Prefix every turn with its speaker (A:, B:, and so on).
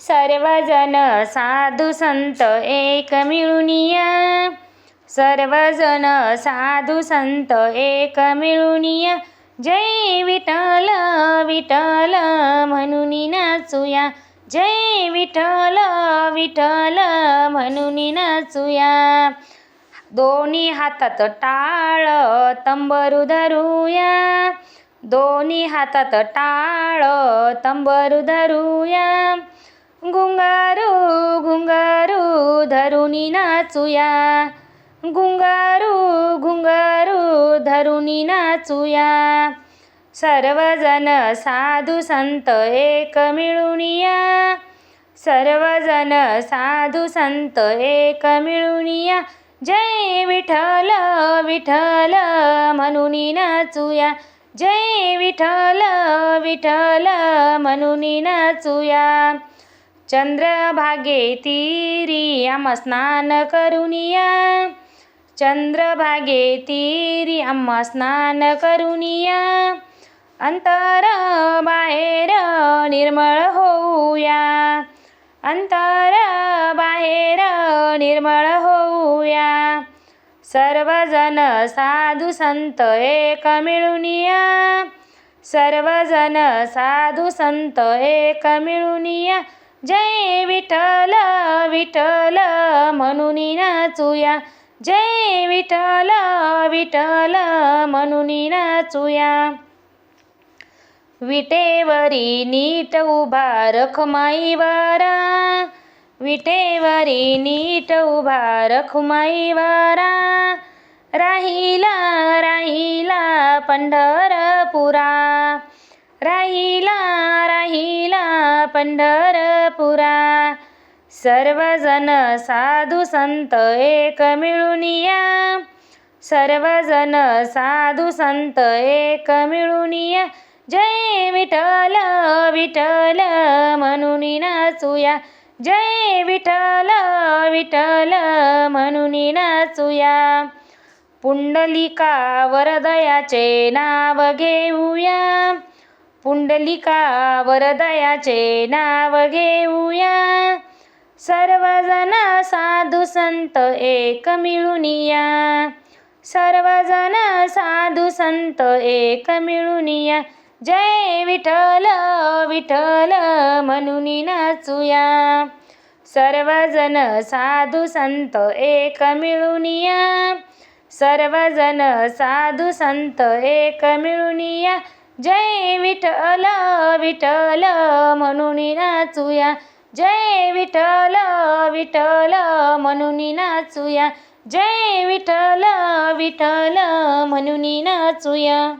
A: सर्वजन साधू संत एक मिळुनिया सर्वजन साधू संत एक मिळुनिया जय विठ्ठल विठ्ठल म्हणून नाचूया. जय विठ्ठल विठ्ठल म्हणून नाचूया. दोन्ही हातात टाळ तंबरू धरूया. दोन्ही हातात टाळ तंबरू धरूया. गुंगारू गुंगारू धरुनी नाचूया. गुंगारू गुंगारू धरुनी नाचूया. सर्वजण साधू संत एक मिळुनिया सर्वजण साधू संत एक मिळुनिया जय विठ्ठल विठ्ठल म्हणून नाचूया. जय विठ्ठल विठ्ठल म्हणून नाचूया. चंद्रभागे तीरी स्नान करुनिया। चंद्रभागे तीरी स्नान करुनिया। अंतर बाहेर निर्मळ होऊया। अंतर बाहेर निर्मळ होऊया। सर्वजन साधू संत एक मिळूनिया। सर्वजण साधू संत एक मिळुनिया। जय विठ्ठल विठ्ठल म्हणून नाचूया. जय विठ्ठल विठ्ठल म्हणून नाचूया. विटेवरी नीट उभा रखमाई वारा. विटेवरी नीट उभा रखमाई वारा. राहिला राहिला पंढरपुरा. राहिला राहिला पंढरपुरा. सर्वजण साधू संत एक मिळुनिया सर्वजण साधू संत एक मिळुनिया जय विठ्ठल विठ्ठल म्हणून नाचूया. जय विठ्ठल विठ्ठल म्हणून नाचूया. पुंडलिका वरदयाचे नाव घेऊया. पुंडलिका वरदयाचे नाव घेऊया. सर्वजण साधू संत एक मिळुनिया सर्वजण साधू संत एक मिळुनिया जय विठ्ठल विठ्ठल म्हणून नाचूया. सर्वजण साधू संत एक मिळुनिया सर्वजण साधू संत एक मिळुनिया जय विठ्ठल विठ्ठल म्हणून नाचूया. जय विठ्ठल विठ्ठल म्हणून नाचूया. जय विठ्ठल विठ्ठल म्हणून नाचूया.